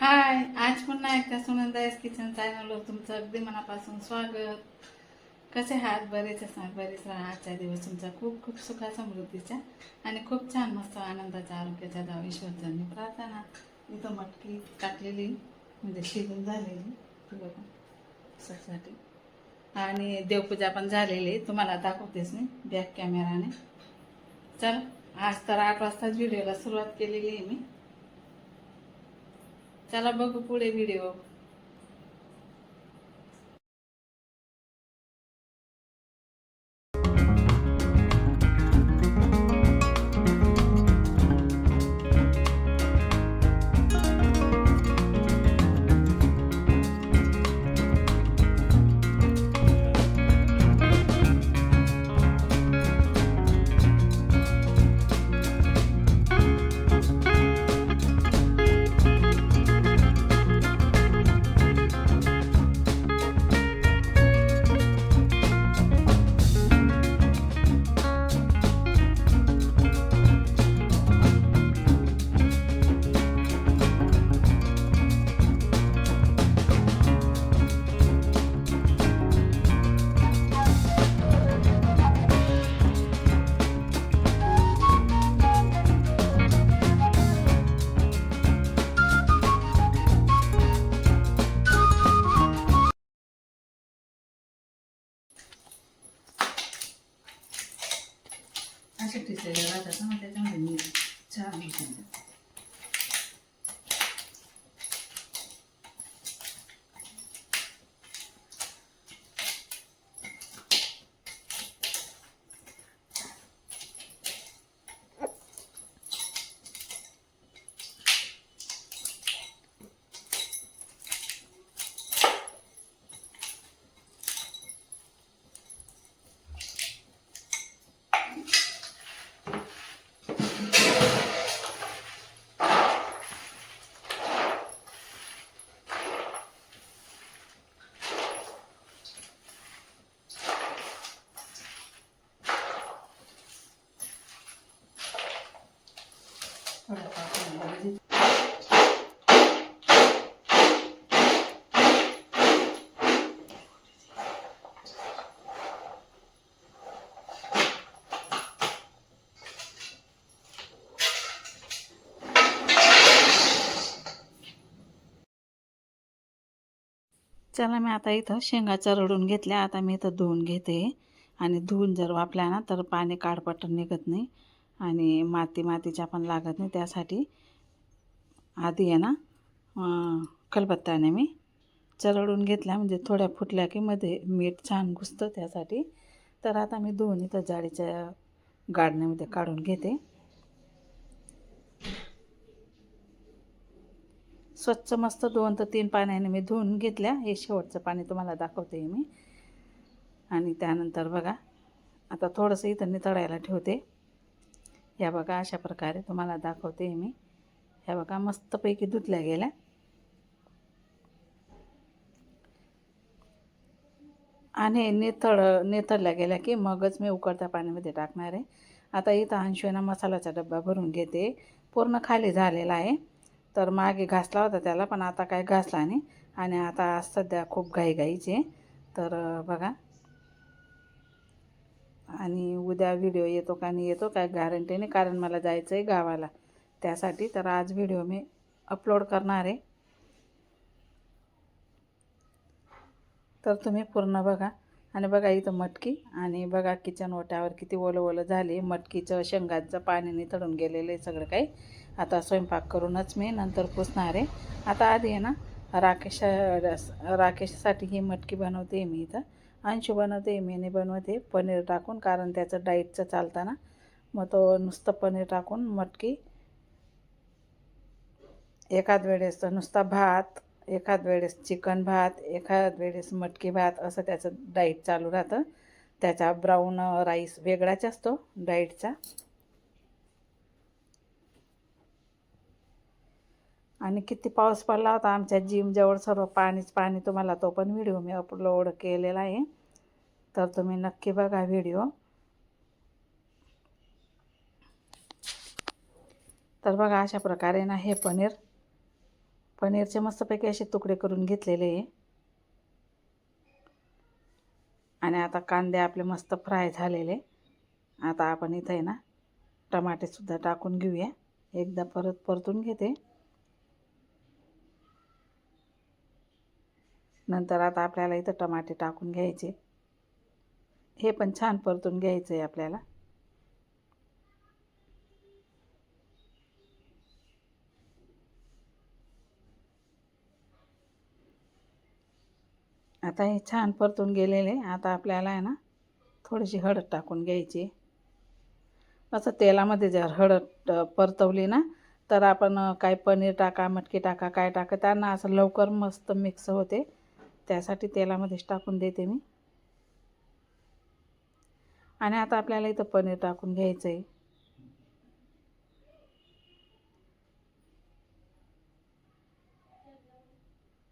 हाय आज पुन्हा एकदा सुनंदायस किचन चॅनलवर तुमचं अगदी मनापासून स्वागत. कसे आहात? बरेच असणार बरेच राहा. आजचा दिवस तुमचा खूप खूप सुखा समृद्धीचा आणि खूप छान मस्त आनंदाचा आरोग्याचा दाव ईश्वरचरणी प्रार्थना इथं मटकी टाकलेली म्हणजे शिजून झालेली ती बघा साठी आणि देवपूजा पण झालेली तुम्हाला दाखवतेच नाही बॅक कॅमेराने चल आज तर आठ वाजताच व्हिडिओला सुरुवात केलेली आहे मी. चला बघू पुढे व्हिडिओ असे टिचलेले राहतात ना त्याच्यामध्ये मी छान होते. थोडं टाकून चला मी आता इथं शेंगा चरडून घेतल्या. आता मी इथं धुवून घेते. आणि धुवून जर वापल्या ना तर पाणी काडपटन निघत नाही. आणि माती मातीच्या पण लागत नाही. त्यासाठी आधी आहे ना अं, खलबत्त्याने मी चरडून घेतल्या. म्हणजे थोड्या फुटल्या की मध्ये मीठ छान घुसतं त्यासाठी. तर आता मी धुवून इथं जाडीच्या गाडण्यामध्ये काढून घेते. स्वच्छ मस्त दोन तर तीन पाण्याने मी धुवून घेतल्या. हे शेवटचं पाणी तुम्हाला दाखवते मी. आणि त्यानंतर बघा आता थोडंसं इथं नितळायला ठेवते. या बघा अशा प्रकारे तुम्हाला दाखवते मी. ह्या बघा मस्तपैकी धुतल्या गेल्या. आणि नेतळ नेतळल्या गेल्या की मगच मी उकळत्या पाण्यामध्ये टाकणार आहे. आता इथं अंशुना मसाल्याचा डब्बा भरून घेते. पूर्ण खाली झालेला आहे. तर मागे घासला होता त्याला पण आता काय घासला नाही. आणि आता आज सध्या खूप घाईघाईचे. तर बघा. आणि उद्या व्हिडिओ येतो का नाही येतो काय गॅरंटी नाही कारण मला जायचं आहे गावाला. त्यासाठी तर आज व्हिडिओ मी अपलोड करणार आहे. तर तुम्ही पूर्ण बघा. आणि बघा इथं मटकी. आणि बघा किचन ओट्यावर किती ओलं ओलं झाले. मटकीचं शेंगाचं पाणी तळून गेलेलं आहे सगळं काही. आता स्वयंपाक करूनच मी नंतर पुसणार आहे. आता आधी आहे ना राकेश राकेशसाठी ही मटकी बनवते मी इथं. अंशू बनवते मी बनवते पनीर टाकून कारण त्याचं डाईटचं चालताना. मग तो नुसतं पनीर टाकून मटकी. एखाद वेळेस तर नुसता भात एखाद वेळेस चिकन भात एखाद वेळेस मटकी भात असं त्याचं डाईट चालू राहतं. त्याचा ब्राऊन राईस वेगळाच असतो डाईटचा आणि किती पाऊस पडला होता आमच्या जिमजवळ सर्व पाणीच पाणी तुम्हाला तो पण व्हिडिओ मी अपलोड केलेला आहे. तर तुम्ही नक्की बघा व्हिडिओ तर बघा अशा प्रकारे ना हे पनीर पनीरचे मस्तपैकी असे तुकडे करून घेतलेले आहे. आणि आता कांदे आपले मस्त फ्राय झालेले. आता आपण इथं आहे ना टमाटेसुद्धा टाकून घेऊया. एकदा परत परतून घेते. नंतर आता आपल्याला इथं टमाटे टाकून घ्यायचे. हे पण छान परतून घ्यायचं आहे आपल्याला. आता हे छान परतून गेलेले. आता आपल्याला आहे ना थोडीशी हळद टाकून घ्यायची. असं तेलामध्ये जर हळद परतवली ना तर आपण काय पनीर टाका मटकी टाका काय टाका त्यांना असं लवकर मस्त मिक्स होते. त्यासाठी तेलामध्येच टाकून देते मी. आणि आता आपल्याला इथं पनीर टाकून घ्यायचं आहे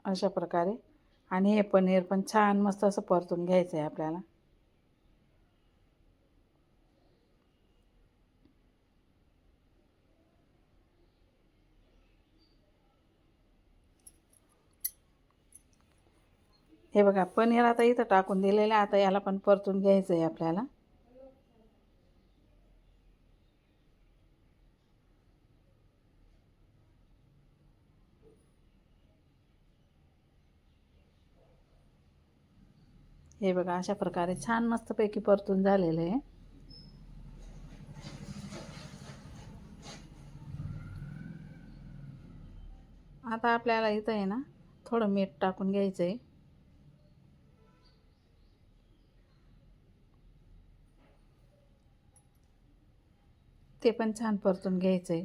अशा प्रकारे. आणि हे पनीर पण छान मस्त असं परतून घ्यायचं आहे आपल्याला. हे बघा पनीर आता इथं टाकून दिलेलं आहे. आता याला पण परतून घ्यायचं आहे आपल्याला. हे बघा अशा प्रकारे छान मस्तपैकी परतून झालेलं आहे. आता आपल्याला इथं आहे ना थोडं मीठ टाकून घ्यायचं आहे ते पण छान परतून घ्यायचं आहे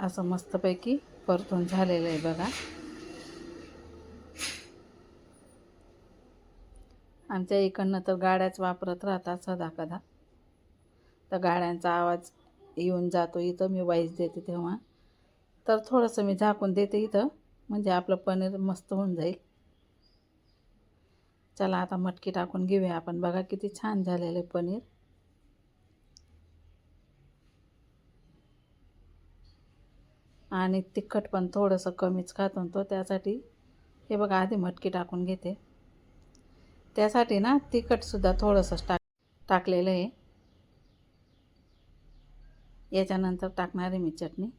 असं मस्तपैकी परतून झालेलं आहे बघा. आमच्या इकडनं तर गाड्याच वापरत राहतात सदा कदा तर गाड्यांचा आवाज येऊन जातो इथं मी वाईस देते तेव्हा. तर थोडंसं मी झाकून देते इथं म्हणजे आपलं पनीर मस्त होऊन जाईल. चला आता मटकी टाकून घेऊया आपण. बघा किती छान झालेलं आहे पनीर. आणि तिखट पण थोडंसं कमीच खातो तो त्यासाठी. हे बघा आधी मटकी टाकून घेते. त्यासाठी ना तिखटसुद्धा थोडंसं टाक टाकलेलं आहे. याच्यानंतर टाकणार आहे मी चटणी.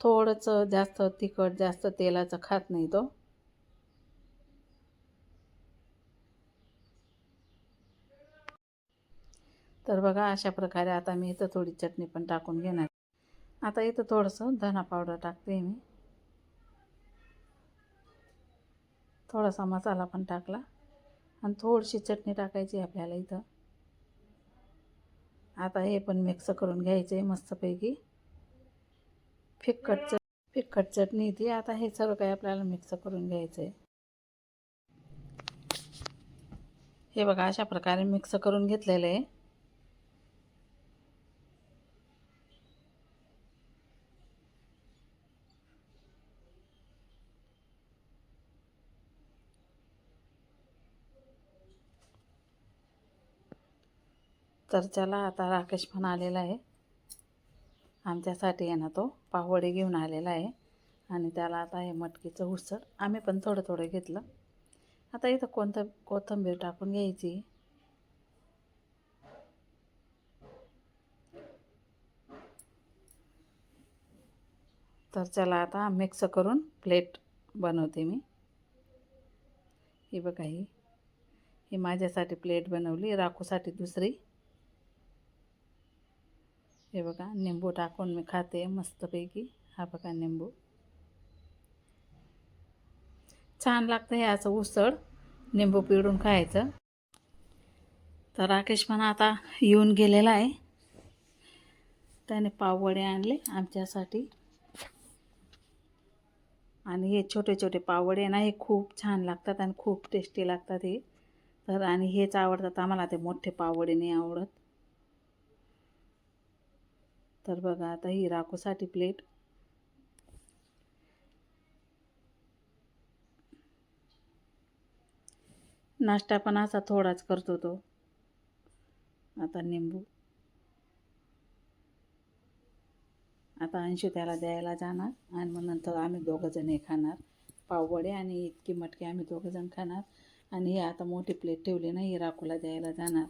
थोडंसं जास्त तिखट जास्त तेलाचं खात नाही तो. तर बघा अशा प्रकारे आता मी इथं थोडी चटणी पण टाकून घेणार. आता इथं थोडंसं धना पावडर टाकते मी. थोडासा मसाला पण टाकला. आणि थोडीशी चटणी टाकायची आपल्याला इथं. आता हे पण मिक्स करून घ्यायचं आहे मस्तपैकी. फिक्कट चट फिक्कट चटणी ती. आता हे सर्व काही आपल्याला मिक्स करून घ्यायचं आहे हे बघा अशा प्रकारे मिक्स करून घेतलेलं आहे. तर चला आता राकेश पण आलेला आहे. आमच्यासाठी आहे ना तो पावडे घेऊन आलेला आहे. आणि त्याला आता हे मटकीचं उसळ आम्ही पण थोडं थोडं घेतलं. आता इथं कोणतं कोथिंबीर टाकून घ्यायची? तर चला आता मिक्स करून प्लेट बनवते मी. ही बघा ही. ही माझ्यासाठी प्लेट बनवली राखूसाठी दुसरी. हे बघा निंबू टाकून मी खाते मस्तपैकी. हा बघा निंबू. छान लागतं हे असं उसळ निंबू पिळून खायचं. तर राकेश पण आता येऊन गेलेला आहे. त्याने पाववडे आणले आमच्यासाठी. आणि हे छोटे छोटे पावडे ना हे खूप छान लागतात आणि खूप टेस्टी लागतात हे. तर आणि हेच आवडतात आम्हाला ते मोठे पावडे नाही आवडत. तर बघा आता ही राखोसाठी प्लेट नाश्ता पण असा थोडाच करतो तो. आता निंबू. आता अंशू त्याला द्यायला जाणार आणि मग नंतर आम्ही दोघंजण हे खाणार. पाववडे आणि इतकी मटकी आम्ही दोघंजण खाणार. आणि ही आता मोठी प्लेट ठेवली ना ही राखूला द्यायला जाणार.